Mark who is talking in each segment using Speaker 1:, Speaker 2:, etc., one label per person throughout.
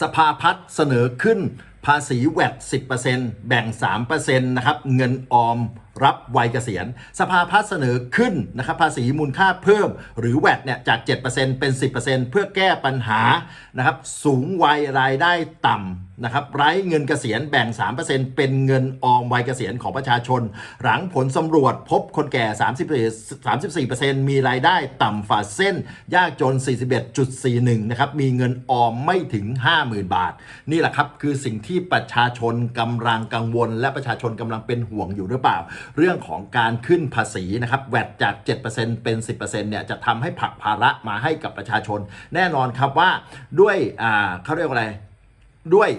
Speaker 1: สภาพัฒน์เสนอขึ้นภาษีแวด10%แบ่ง 3%นะครับ เงินออม รับวัยเกษียณ สภาพัฒน์เสนอขึ้นนะครับภาษีมูลค่าเพิ่ม หรือแวดเนี่ยจาก 7%เป็น 10%เพื่อแก้ปัญหานะครับสูงวัยรายได้ต่ำนะครับไร้เงินเกษียณแบ่ง 3%เป็นเงินออมวัยเกษียณของประชาชน หลังผลสำรวจพบคนแก่ 30 34%มีรายได้ต่ำฝ่าเส้น ยากจน 41.41นะครับมีเงินออมไม่ถึง 50,000 บาท นี่แหละครับคือสิ่งที่ประชาชนกำลังกังวล และประชาชนกำลังเป็นห่วงอยู่หรือเปล่าเรื่องของการขึ้นภาษีนะครับแวดจาก 7%เป็น10%เนี่ยจะทำให้ผักภาระมาให้กับประชาชน แน่นอนครับว่าด้วยอ่าเขาเรียกว่าอะไรด้วย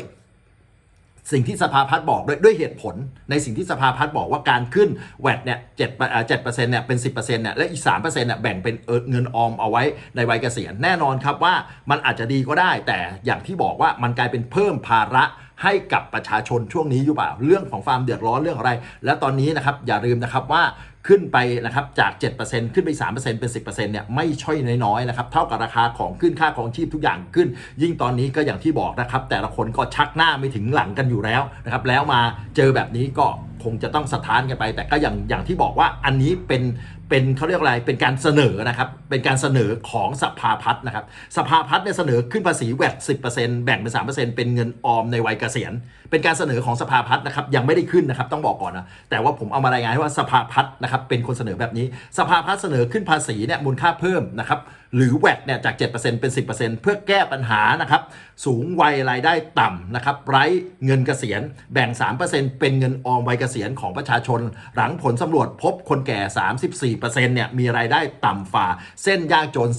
Speaker 1: สิ่งที่สภาพัฒน์บอกด้วยด้วยเหตุผลในสิ่งที่สภาพัฒน์บอกว่าการขึ้นแวดเนี่ยเจ็ดเจ็ดเปอร์เซ็นต์เนี่ยเป็นสิบเปอร์เซ็นต์เนี่ยและอีกสามเปอร์เซ็นต์เนี่ยแบ่งเป็นเอ่อเงินออมเอาไว้ในวัยเกษียณแน่นอนครับว่ามันอาจจะดีก็ได้ แต่อย่างที่บอกว่ามันกลายเป็นเพิ่มภาระ ให้กับประชาชนช่วงนี้อยู่เปล่า เรื่องของความเดือดร้อนเรื่องอะไร และตอนนี้นะครับอย่าลืมนะครับว่าขึ้นไปนะครับจาก 7%ขึ้นไป 3%เป็น 10%เนี่ยไม่ช่อยน้อยๆนะครับเท่ากับราคาของขึ้นค่าของชีพทุกอย่างขึ้น ยิ่งตอนนี้ก็อย่างที่บอกนะครับ แต่ละคนก็ชักหน้าไม่ถึงหลังกันอยู่แล้วนะครับแล้วมาเจอแบบนี้ก็คงจะต้องสะท้านกันไป แต่ก็อย่างอย่างที่บอกว่าอันนี้เป็น เป็นเขาเรียกอะไรเป็นการเสนอนะครับเป็นการเสนอของสภาพัฒน์นะครับสภาพัฒน์เนี่ยเสนอขึ้นภาษีแวด10%แบ่งเป็นสามเป็นเงินออมในวัยเกษียณ เป็นการเสนอของสภาพัฒน์นะครับยังไม่ได้ขึ้นนะครับต้องบอกก่อนนะแต่ว่าผมเอามารายงานให้ว่าสภาพัฒน์นะครับเป็นคนเสนอแบบนี้ สภาพัฒน์เสนอขึ้นภาษีเนี่ยมูลค่าเพิ่มนะครับหรือแวดเนี่ยจาก 7%เป็น 10%เพื่อแก้ปัญหานะครับสูงวัยรายได้ต่ำนะครับไร้เงินเกษียณแบ่ง 3%เป็นเงินออมวัยเกษียณของประชาชน หลังผลสำรวจพบคนแก่ 34%เนี่ยมีรายได้ต่ำฝ่า เส้นยากจน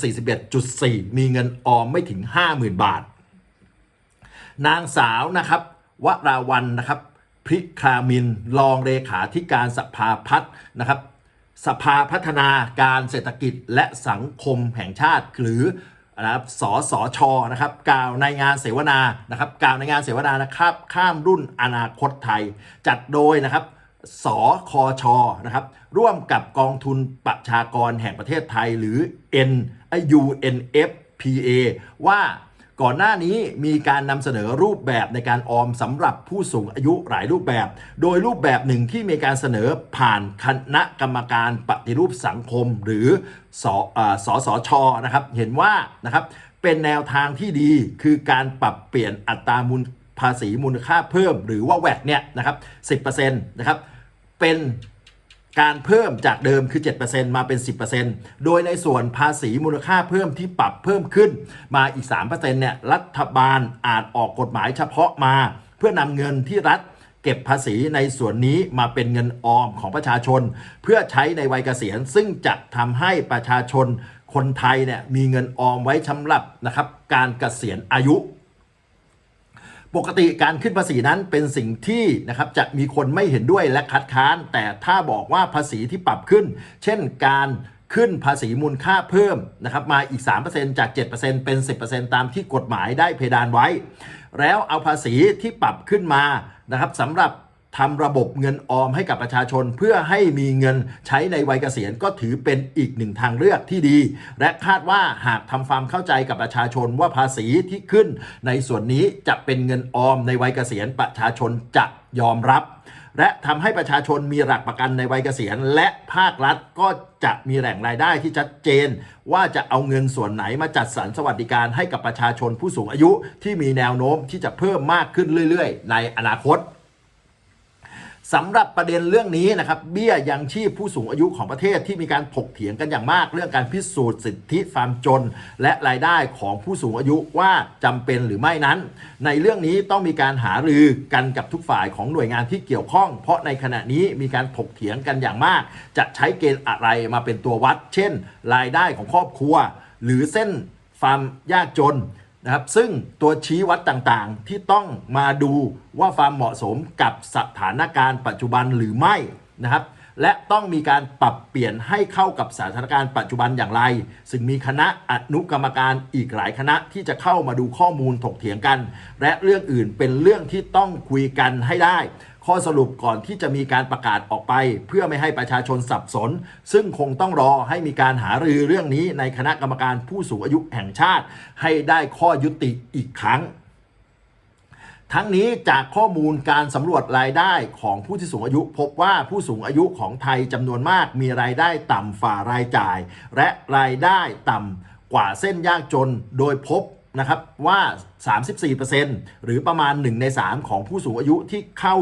Speaker 1: 41.4 มีเงินออมไม่ถึง 50,000 บาท นางสาวนะครับวราวันนะครับพริคามินรองเลขาธิการสภาพัฒน์นะครับ สภาพัฒนาการเศรษฐกิจและสังคมแห่งชาติ หรือนะครับสสชนะครับกล่าวในงานเสวนานะครับกล่าวในงานเสวนานะครับข้ามรุ่นอนาคตไทย จัดโดยนะครับสคชนะครับร่วมกับกองทุนประชากรแห่งประเทศไทยหรือ N UNFPA ว่า ก่อนหน้านี้มีการนำเสนอรูปแบบในการออมสำหรับผู้สูงอายุหลายรูปแบบ โดยรูปแบบหนึ่งที่มีการเสนอผ่านคณะกรรมการปฏิรูปสังคมหรือสอ่าสสชนะครับ เห็นว่านะครับเป็นแนวทางที่ดีคือการปรับเปลี่ยนอัตรามูลภาษีมูลค่าเพิ่ม หรือว่าแวดเนี่ยนะครับ10%นะครับเป็น การเพิ่มจากเดิมคือ 7%มาเป็น 10%โดยในส่วนภาษีมูลค่าเพิ่มที่ปรับเพิ่มขึ้น มาอีก 3%เนี่ยรัฐบาลอาจออกกฎหมายเฉพาะมา เพื่อนำเงินที่รัฐเก็บภาษีในส่วนนี้มาเป็นเงินออมของประชาชน เพื่อใช้ในวัยเกษียณ ซึ่งจะทำให้ประชาชนคนไทยเนี่ยมีเงินออมไว้สำหรับนะครับการเกษียณอายุ ปกติการขึ้นภาษีนั้นเป็นสิ่งที่นะครับจะมีคนไม่เห็นด้วยและคัดค้าน แต่ถ้าบอกว่าภาษีที่ปรับขึ้น เช่นการขึ้นภาษีมูลค่าเพิ่มนะครับมาอีก 3%จาก 7%เป็น 10%ตามที่กฎหมายได้เพดานไว้ แล้วเอาภาษีที่ปรับขึ้นมานะครับสำหรับ ทำระบบเงินออมให้กับประชาชน เพื่อให้มีเงินใช้ในวัยเกษียณก็ถือเป็นอีกหนึ่งทางเลือกที่ดี และคาดว่าหากทำความเข้าใจกับประชาชนว่าภาษีที่ขึ้น ในส่วนนี้จะเป็นเงินออมในวัยเกษียณประชาชนจะยอมรับ และทำให้ประชาชนมีหลักประกันในวัยเกษียณ และภาครัฐก็จะมีแหล่งรายได้ที่ชัดเจน ว่าจะเอาเงินส่วนไหนมาจัดสรรสวัสดิการให้กับประชาชนผู้สูงอายุ ที่มีแนวโน้มที่จะเพิ่มมากขึ้นเรื่อย ๆ ในอนาคต สำหรับประเด็นเรื่องนี้นะครับเบี้ยยังชีพผู้สูงอายุของประเทศที่มีการถกเถียงกันอย่างมาก เรื่องการพิสูจน์สิทธิความจน และรายได้ของผู้สูงอายุว่าจำเป็นหรือไม่นั้น ในเรื่องนี้ต้องมีการหารือกันกับทุกฝ่ายของหน่วยงานที่เกี่ยวข้อง เพราะในขณะนี้มีการถกเถียงกันอย่างมาก จะใช้เกณฑ์อะไรมาเป็นตัววัด เช่น รายได้ของครอบครัว หรือเส้นความยากจน นะครับซึ่งตัวชี้วัดต่างๆ ที่ต้องมาดูว่าความเหมาะสมกับสถานการณ์ปัจจุบันหรือไม่นะครับ และต้องมีการปรับเปลี่ยนให้เข้ากับสถานการณ์ปัจจุบันอย่างไร ซึ่งมีคณะอนุกรรมการอีกหลายคณะที่จะเข้ามาดูข้อมูลถกเถียงกัน และเรื่องอื่นเป็นเรื่องที่ต้องคุยกันให้ได้ ข้อสรุปก่อนที่จะมีการประกาศออกไป เพื่อไม่ให้ประชาชนสับสน ซึ่งคงต้องรอให้มีการหารือเรื่องนี้ในคณะกรรมการผู้สูงอายุแห่งชาติ ให้ได้ข้อยุติอีกครั้งทั้งนี้จากข้อมูลการสำรวจรายได้ของผู้ที่สูงอายุ พบว่าผู้สูงอายุของไทยจำนวนมากมีรายได้ต่ำฝ่ารายจ่าย และรายได้ต่ำกว่าเส้นยากจนโดยพบนะครับว่า 34%หรือประมาณ 1 ใน 3 ของผู้สูงอายุที่เข้า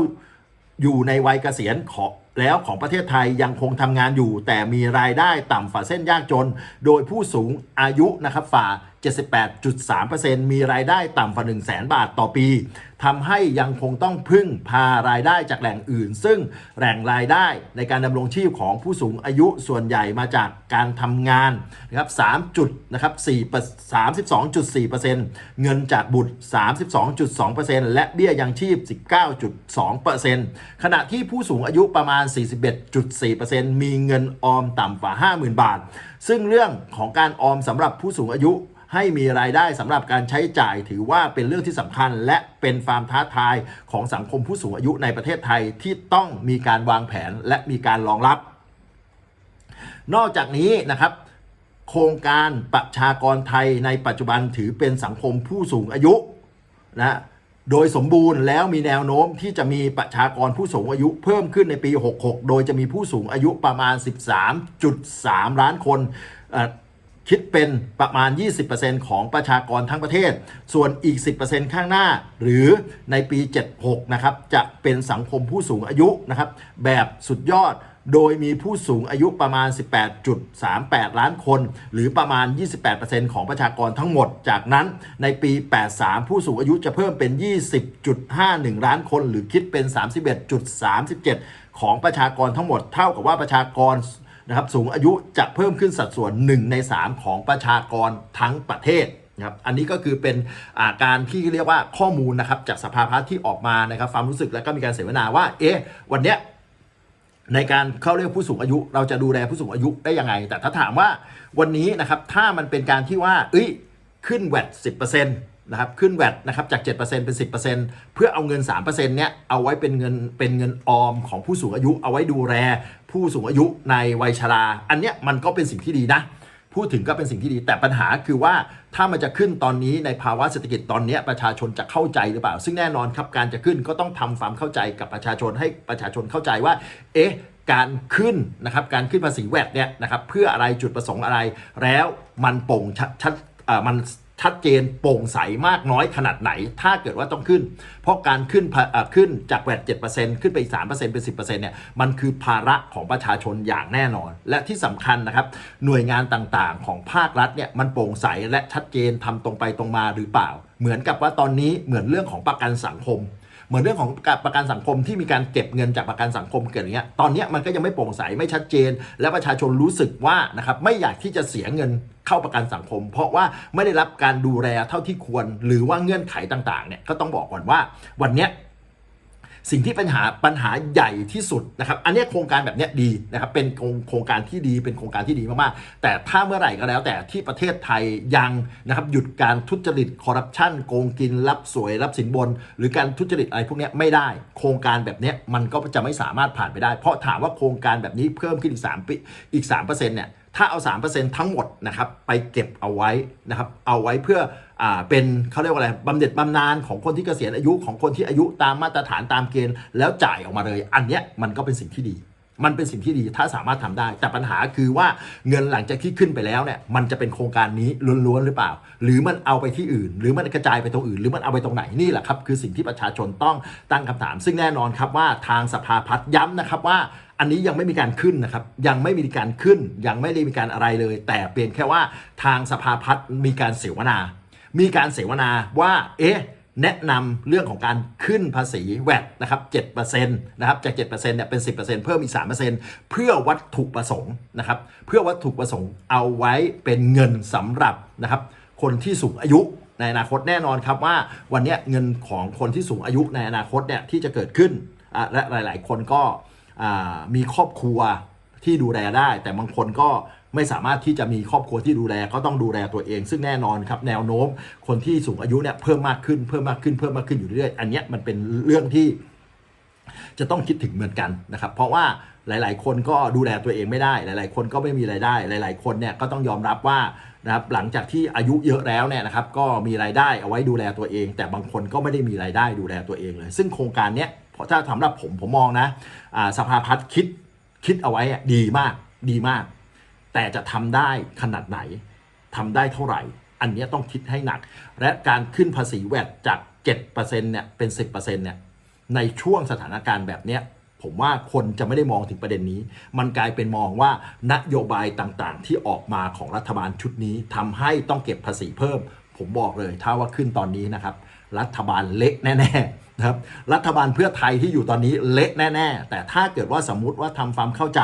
Speaker 1: อยู่ในวัยเกษียณของ แล้วของประเทศไทยยังคงทำงานอยู่ แต่มีรายได้ต่ำฝ่าเส้นยากจน โดยผู้สูงอายุนะครับฝ่า 78.3%มีรายได้ต่ำฝ่า 1 0 0 0 0แบาทต่อปีทำให้ยังคงต้องพึ่งพารายได้จากแหล่งอื่น ซึ่งแหล่งรายได้ในการดำรงชีพของผู้สูงอายุส่วนใหญ่มาจากการทำงานนะครับ3จุดนะครับ4 32.4%เงินจากบุตร 32.2%และเบี้ยยังชีพ 19.2%ขณะที่ผู้สูงอายุประมาณ41.4%มีเงินออมต่ำกว่า 50,000 บาท ซึ่งเรื่องของการออมสำหรับผู้สูงอายุให้มีรายได้สำหรับการใช้จ่ายถือว่าเป็นเรื่องที่สำคัญ และเป็นความท้าทายของสังคมผู้สูงอายุในประเทศไทยที่ต้องมีการวางแผนและมีการรองรับ นอกจากนี้นะครับ โครงการประชากรไทยในปัจจุบันถือเป็นสังคมผู้สูงอายุนะ โดยสมบูรณ์แล้วมีแนวโน้มที่จะมีประชากรผู้สูงอายุเพิ่มขึ้นในปี 66 โดยจะมีผู้สูงอายุประมาณ 13.3 ล้านคนคิดเป็นประมาณ 20%ของประชากรทั้งประเทศ ส่วนอีก 10%ข้างหน้า หรือในปี 76 นะครับ จะเป็นสังคมผู้สูงอายุนะครับ แบบสุดยอด โดยมีผู้สูงอายุประมาณ 18.38 ล้านคน หรือประมาณ 28%ของประชากรทั้งหมด จากนั้นในปี 83 ผู้สูงอายุจะเพิ่มเป็น 20.51 ล้านคน หรือคิดเป็น 31.37 ของประชากรทั้งหมด เท่ากับว่าประชากรนะครับสูงอายุจะเพิ่มขึ้นสัดส่วน 1 ใน 3 ของประชากรทั้งประเทศนะครับอันนี้ก็คือเป็นอาการที่เรียกว่าข้อมูลนะครับจากสภาพัฒน์ที่ออกมานะครับความรู้สึกแล้วก็มีการเสวนาว่าเอ๊ะวันเนี้ย ในการเข้าเรียกผู้สูงอายุ เราจะดูแลผู้สูงอายุได้ยังไง แต่ถ้าถามว่าวันนี้นะครับถ้ามันเป็นการที่ว่า เอ้ยขึ้นแวด10%นะครับขึ้นแวดนะครับจาก 7%เป็น 10%เพื่อเอาเงิน 3%เนี่ยเอาไว้เป็นเงินเป็นเงินออมของผู้สูงอายุ เอาไว้ดูแลผู้สูงอายุในวัยชรา อันเนี้ยมันก็เป็นสิ่งที่ดีนะ พูดถึงก็เป็นสิ่งที่ดี แต่ปัญหาคือว่าถ้ามันจะขึ้นตอนนี้ในภาวะเศรษฐกิจตอนนี้ประชาชนจะเข้าใจหรือเปล่า ซึ่งแน่นอนครับการจะขึ้นก็ต้องทำความเข้าใจกับประชาชนให้ประชาชนเข้าใจว่า เอ๊ะการขึ้นนะครับการขึ้นภาษีแวดเนี่ยนะครับเพื่ออะไรจุดประสงค์อะไร แล้วมันโปร่งชัดชัดอ่อมัน ชัดเจนโปร่งใสมากน้อยขนาดไหน ถ้าเกิดว่าต้องขึ้น เพราะการขึ้นภาเอ่อขึ้นจากแวด7%ขึ้นไปอีก3%เป็น10%เนี่ยมันคือภาระของประชาชนอย่างแน่นอน และที่สำคัญนะครับหน่วยงานต่างๆ ของภาครัฐเนี่ยมันโปร่งใสและชัดเจนทำตรงไปตรงมาหรือเปล่า เหมือนกับว่าตอนนี้เหมือนเรื่องของประกันสังคม เหมือนเรื่องของประกันสังคมที่มีการเก็บเงินจากประกันสังคมเกิดอย่างเงี้ยตอนนี้มันก็ยังไม่โปร่งใสไม่ชัดเจน และประชาชนรู้สึกว่านะครับไม่อยากที่จะเสียเงินเข้าประกันสังคม เพราะว่าไม่ได้รับการดูแลเท่าที่ควร หรือว่าเงื่อนไขต่างๆเนี่ยก็ต้องบอกก่อนว่าวันเนี้ย สิ่งที่ปัญหาปัญหาใหญ่ที่สุดนะครับอันนี้โครงการแบบนี้ดีนะครับเป็นโครงการที่ดีเป็นโครงการที่ดีมากๆ แต่ถ้าเมื่อไหร่ก็แล้วแต่ที่ประเทศไทยยังนะครับหยุดการทุจริตคอร์รัปชันโกงกินรับสวยรับสินบน หรือการทุจริตอะไรพวกนี้ไม่ได้ โครงการแบบนี้มันก็จะไม่สามารถผ่านไปได้ เพราะถามว่าโครงการแบบนี้เพิ่มขึ้นอีก3ปีอีก3%เนี่ย ถ้าเอา 3%ทั้งหมดนะครับไปเก็บเอาไว้นะครับเอาไว้เพื่ออเป็นเขาเรียกว่าอะไรบำเหน็จบำนาญของคนที่เกษียณอายุของคนที่อายุตามมาตรฐานตามเกณฑ์แล้วจ่ายออกมาเลย อันเนี้ยมันก็เป็นสิ่งที่ดี มันเป็นสิ่งที่ดีถ้าสามารถทำได้ แต่ปัญหาคือว่าเงินหลังจากที่ขึ้นไปแล้วเนี่ยมันจะเป็นโครงการนี้ล้วนๆหรือเปล่า หรือมันเอาไปที่อื่น หรือมันกระจายไปตรงอื่น หรือมันเอาไปตรงไหนนี่แหละครับคือสิ่งที่ประชาชนต้องตั้งคำถาม ซึ่งแน่นอนครับว่าทางสภาพัฒน์ย้ำนะครับว่า อันนี้ยังไม่มีการขึ้นนะครับ ยังไม่มีการขึ้น ยังไม่ได้มีการอะไรเลย แต่เพียงแค่ว่าทางสภาพัฒน์มีการเสวนา มีการเสวนาว่า เอ๊ะ แนะนำเรื่องของการขึ้นภาษีแวดนะครับ7%นะครับจาก 7%เนี่ยเป็น 10%เพิ่มอีก 3%เพื่อวัตถุประสงค์นะครับ เพื่อวัตถุประสงค์เอาไว้เป็นเงินสำหรับนะครับ คนที่สูงอายุในอนาคตแน่นอนครับว่าวันนี้เงินของคนที่สูงอายุในอนาคตเนี่ยที่จะเกิดขึ้นอะและหลาย ๆ คนก็ มีครอบครัวที่ดูแลได้ แต่บางคนก็ไม่สามารถที่จะมีครอบครัวที่ดูแลก็ต้องดูแลตัวเอง ซึ่งแน่นอนครับแนวโน้มคนที่สูงอายุเนี่ยเพิ่มมากขึ้นเพิ่มมากขึ้นเพิ่มมากขึ้นอยู่เรื่อยอันนี้มันเป็นเรื่องที่จะต้องคิดถึงเหมือนกันนะครับ เพราะว่าหลาย ๆ คนก็ดูแลตัวเองไม่ได้ หลาย ๆ คนก็ไม่มีรายได้ หลาย ๆ คนเนี่ยก็ต้องยอมรับว่านะครับหลังจากที่อายุเยอะแล้วเนี่ยนะครับ ก็มีรายได้เอาไว้ดูแลตัวเอง แต่บางคนก็ไม่ได้มีรายได้ดูแลตัวเองเลย ซึ่งโครงการเนี้ย เพราะถ้าสำหรับผมผมมองนะสภาพัฒน์คิดคิดเอาไว้ดีมากดีมาก แต่จะทำได้ขนาดไหนทำได้เท่าไหร่ อันนี้ต้องคิดให้หนัก และการขึ้นภาษีแวดจาก7%เนี่ยเป็น 10%เนี่ยในช่วงสถานการณ์แบบเนี้ยผมว่าคนจะไม่ได้มองถึงประเด็นนี้ มันกลายเป็นมองว่านโยบายต่างๆ ที่ออกมาของรัฐบาลชุดนี้ทำให้ต้องเก็บภาษีเพิ่ม ผมบอกเลยถ้าว่าขึ้นตอนนี้นะครับ รัฐบาลเละแน่ๆนะครับรัฐบาลเพื่อไทยที่อยู่ตอนนี้เละแน่ๆ แต่ถ้าเกิดว่าสมมติว่าทำความเข้าใจ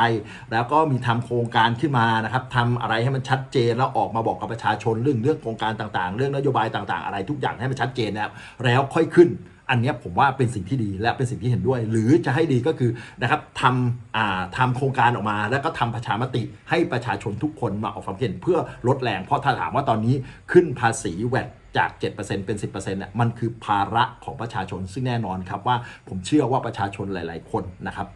Speaker 1: แล้วก็มีทำโครงการขึ้นมานะครับทำอะไรให้มันชัดเจนแล้วออกมาบอกกับประชาชนเรื่องเรื่องโครงการต่างๆ เรื่องนโยบายต่างๆ อะไรทุกอย่างให้มันชัดเจนแล้วแล้วค่อยขึ้น อันนี้ผมว่าเป็นสิ่งที่ดีและเป็นสิ่งที่เห็นด้วย หรือจะให้ดีก็คือนะครับทำอ่าทำโครงการออกมา แล้วก็ทำประชามติให้ประชาชนทุกคนมาออกความเห็นเพื่อลดแรงเพราะถ้าถามว่าตอนนี้ขึ้นภาษีแวดจาก 7%เป็น 10%เนี่ยมันคือภาระของประชาชนซึ่งแน่นอนครับว่าผมเชื่อว่าประชาชนหลาย ๆ คนนะครับ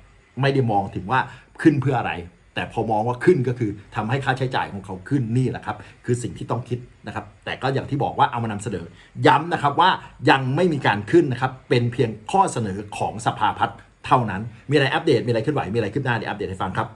Speaker 1: ไม่ได้มองถึงว่าขึ้นเพื่ออะไร แต่พอมองว่าขึ้นก็คือทำให้ค่าใช้จ่ายของเขาขึ้นนี่แหละครับ คือสิ่งที่ต้องคิดนะครับ แต่ก็อย่างที่บอกว่าเอามานำเสนอ ย้ำนะครับว่ายังไม่มีการขึ้นนะครับ เป็นเพียงข้อเสนอของสภาพัฒน์เท่านั้น มีอะไรอัปเดต มีอะไรเคลื่อนไหว มีอะไรขึ้นหน้าเดี๋ยวอัปเดตให้ฟังครับ